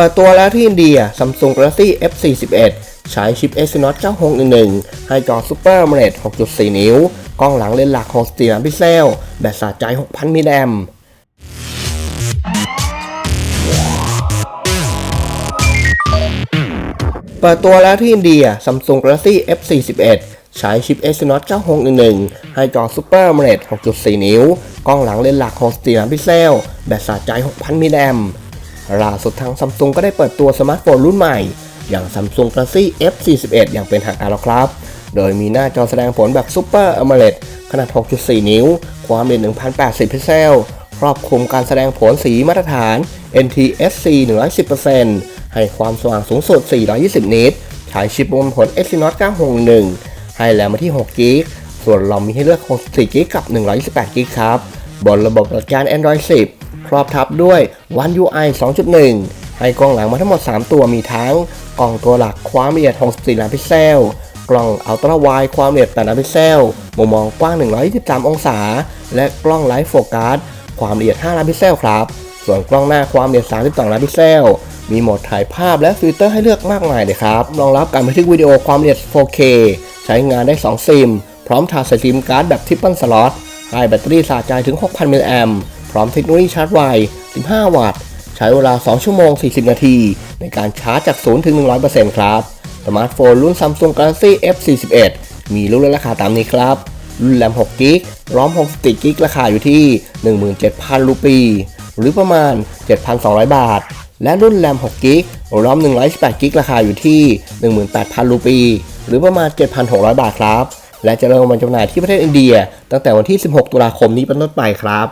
เปิดตัวแล้วที่อินเดีย Samsung Galaxy F41 ใช้ชิป Exynos 9611 ให้จอ Super AMOLED 6.4 นิ้ว กล้องหลังเลนส์หลัก 64 ล้านพิกเซล แบตสะใจ 6,000 มิลลิแอมป์เปิดตัวแล้วที่อินเดีย Samsung Galaxy F41 ใช้ชิป Exynos 9611ให้จอ Super AMOLED 6.4นิ้วกล้องหลังเลนส์หลัก64ล้านพิกเซลแบตสะใจ6,000มิลลิแอมป์ ล่าสุดทาง Samsung ก็ได้เปิดตัวสมาร์ทโฟนรุ่นใหม่ อย่าง Samsung Galaxy F41 อย่างเป็นทางการแล้วครับ โดยมีหน้าจอแสดงผลแบบ Super AMOLED ขนาด 6.4 นิ้ว ความเร็ว1080 พิกเซล ครอบคลุมการแสดงผลสีมาตรฐาน NTSC 110%ให้ความสว่างสูงสุด 420 นิตใช้ชิปบนผล Exynos 961 ให้แรมมาที่6กิกส่วนเรอมมีให้เลือก 64กิกกับ 128กิกครับ บนระบบปฏิบัติการ Android 10 ครอบทับด้วย One UI 2.1 ให้กล้องหลังมาทั้งหมด 3 ตัวมีทั้ง กล้องตัวหลักความละเอียด 64 ล้านพิกเซล กล้องอัลตร้าไวด์ความละเอียด 8 ล้านพิกเซล มุมมองกว้าง 123 องศา และกล้องไลฟ์โฟกัสความละเอียด 5 ล้านพิกเซลครับ ส่วนกล้องหน้าความละเอียด 32 ล้านพิกเซล มีโหมดถ่ายภาพและฟิลเตอร์ให้เลือกมากมายเลยครับ รองรับการบันทึกวิดีโอความละเอียด 4K ใช้งานได้ 2 ซิม พร้อมถาดใส่ซิมการ์ดแบบทริปเปิลสล็อตให้แบตเตอรี่สะใจถึง 6,000 มิลลิแอมป์ พร้อมเทคโนโลยีชาร์จไว 15 วัตต์ ใช้เวลา 2 ชั่วโมง 40 นาที ในการชาร์จจาก 0 ถึง 100%ครับ สมาร์ทโฟนรุ่น Samsung Galaxy F41 มีรุ่นและราคาตามนี้ครับ รุ่นแรม6กิกร้อม64กิกราคาอยู่ที่ 17,000 รูปี หรือประมาณ 7,200 บาท และรุ่นแรม6กิกร้อม128กิกราคาอยู่ที่ 18,000 รูปี หรือประมาณ 7,600 บาทครับและจะเริ่มมาจำหน่ายที่ประเทศอินเดีย ตั้งแต่วันที่ 16 ตุลาคมนี้เป็นต้นไปครับ